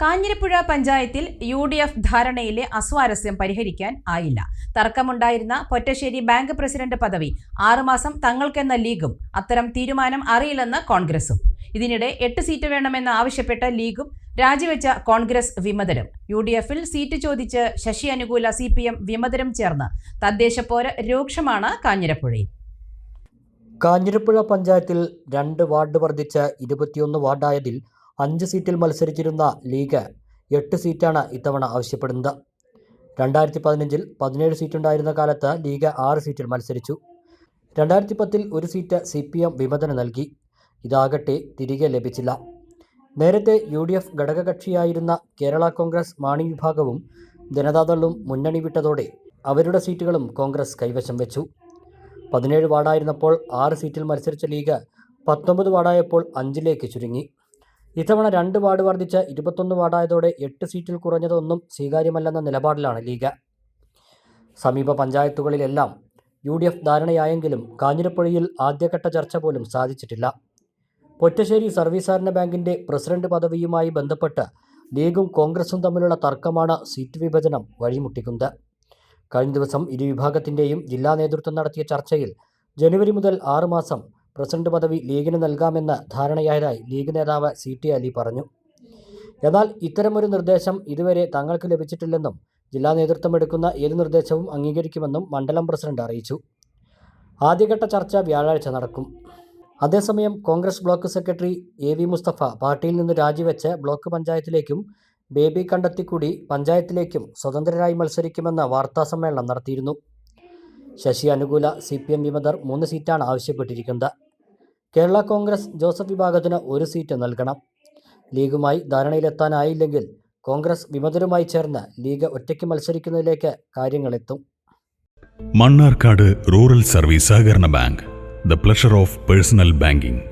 കാഞ്ഞിരപ്പുഴ പഞ്ചായത്തിൽ U D F ധാരണയിലെ അസ്വാരസ്യം പരിഹരിക്കാൻ ആയില്ല. തർക്കമുണ്ടായിരുന്ന പൊറ്റശ്ശേരി ബാങ്ക് പ്രസിഡന്റ് പദവി ആറുമാസം തങ്ങൾക്കെന്ന ലീഗും അത്തരം തീരുമാനം അറിയില്ലെന്ന് കോൺഗ്രസും. ഇതിനിടെ എട്ട് സീറ്റ് വേണമെന്ന് ആവശ്യപ്പെട്ട ലീഗും രാജിവെച്ച കോൺഗ്രസ് വിമതരും. യു ഡി എഫിൽ സീറ്റ് ചോദിച്ച് ശശി അനുകൂല സി പി എം വിമതരും ചേർന്ന് തദ്ദേശപ്പോര് രൂക്ഷമാണ് കാഞ്ഞിരപ്പുഴയിൽ. കാഞ്ഞിരപ്പുഴ പഞ്ചായത്തിൽ രണ്ട് വാർഡ് വർദ്ധിച്ച് ഇരുപത്തിയൊന്ന് വാർഡായതിൽ അഞ്ച് സീറ്റിൽ മത്സരിച്ചിരുന്ന ലീഗ് എട്ട് സീറ്റാണ് ഇത്തവണ ആവശ്യപ്പെടുന്നത്. രണ്ടായിരത്തി പതിനഞ്ചിൽ പതിനേഴ് സീറ്റുണ്ടായിരുന്ന കാലത്ത് ലീഗ് ആറ് സീറ്റിൽ മത്സരിച്ചു. രണ്ടായിരത്തി പത്തിൽ ഒരു സീറ്റ് സി പി എം വിമതന് നൽകി. ഇതാകട്ടെ തിരികെ ലഭിച്ചില്ല. നേരത്തെ യു ഡി എഫ് ഘടകകക്ഷിയായിരുന്ന കേരള കോൺഗ്രസ് മാണി വിഭാഗവും ജനതാദളും മുന്നണി വിട്ടതോടെ അവരുടെ സീറ്റുകളും കോൺഗ്രസ് കൈവശം വെച്ചു. പതിനേഴ് വാർഡായിരുന്നപ്പോൾ ആറ് സീറ്റിൽ മത്സരിച്ച ലീഗ് പത്തൊമ്പത് വാർഡായപ്പോൾ അഞ്ചിലേക്ക് ചുരുങ്ങി. ഇത്തവണ രണ്ട് വാർഡ് വർദ്ധിച്ച ഇരുപത്തൊന്ന് വാർഡായതോടെ എട്ട് സീറ്റിൽ കുറഞ്ഞതൊന്നും സ്വീകാര്യമല്ലെന്ന നിലപാടിലാണ് ലീഗ്. സമീപ പഞ്ചായത്തുകളിലെല്ലാം യു ഡി എഫ് ധാരണയായെങ്കിലും കാഞ്ഞിരപ്പുഴയിൽ ആദ്യഘട്ട ചർച്ച പോലും സാധിച്ചിട്ടില്ല. പൊറ്റശ്ശേരി സർവീസ് സഹകരണ ബാങ്കിന്റെ പ്രസിഡന്റ് പദവിയുമായി ബന്ധപ്പെട്ട് ലീഗും കോൺഗ്രസും തമ്മിലുള്ള തർക്കമാണ് സീറ്റ് വിഭജനം വഴിമുട്ടിക്കുന്നത്. കഴിഞ്ഞ ദിവസം ഇരു വിഭാഗത്തിന്റെയും ജില്ലാ നേതൃത്വം നടത്തിയ ചർച്ചയിൽ ജനുവരി മുതൽ ആറുമാസം പ്രസിഡന്റ് പദവി ലീഗിന് നൽകാമെന്ന ധാരണയായതായി ലീഗ് നേതാവ് സി ടി അലി പറഞ്ഞു. എന്നാൽ ഇത്തരമൊരു നിർദ്ദേശം ഇതുവരെ തങ്ങൾക്ക് ലഭിച്ചിട്ടില്ലെന്നും ജില്ലാ നേതൃത്വം എടുക്കുന്ന ഏത് നിർദ്ദേശവും അംഗീകരിക്കുമെന്നും മണ്ഡലം പ്രസിഡന്റ് അറിയിച്ചു. ആദ്യഘട്ട ചർച്ച വ്യാഴാഴ്ച നടക്കും. അതേസമയം Congress block secretary A V Mustafa പാർട്ടിയിൽ നിന്ന് രാജിവെച്ച് ബ്ലോക്ക് പഞ്ചായത്തിലേക്കും ബേബി കണ്ടെത്തിക്കൂടി പഞ്ചായത്തിലേക്കും സ്വതന്ത്രരായി വാർത്താ വാർത്താസമ്മേളനം നടത്തിയിരുന്നു. ശശി അനുകൂല സി പി എം വിമതർ മൂന്ന് സീറ്റാണ് ആവശ്യപ്പെട്ടിരിക്കുന്നത്. കേരള കോൺഗ്രസ് ജോസഫ് വിഭാഗത്തിന് ഒരു സീറ്റ് നൽകണം. ലീഗുമായി ധാരണയിലെത്താനായില്ലെങ്കിൽ കോൺഗ്രസ് വിമതരുമായി ചേർന്ന് ലീഗ് ഒറ്റയ്ക്ക് മത്സരിക്കുന്നതിലേക്ക് കാര്യങ്ങളെത്തും. മണ്ണാർക്കാട് റൂറൽ സർവീസ് സഹകരണ bank the pleasure of personal banking.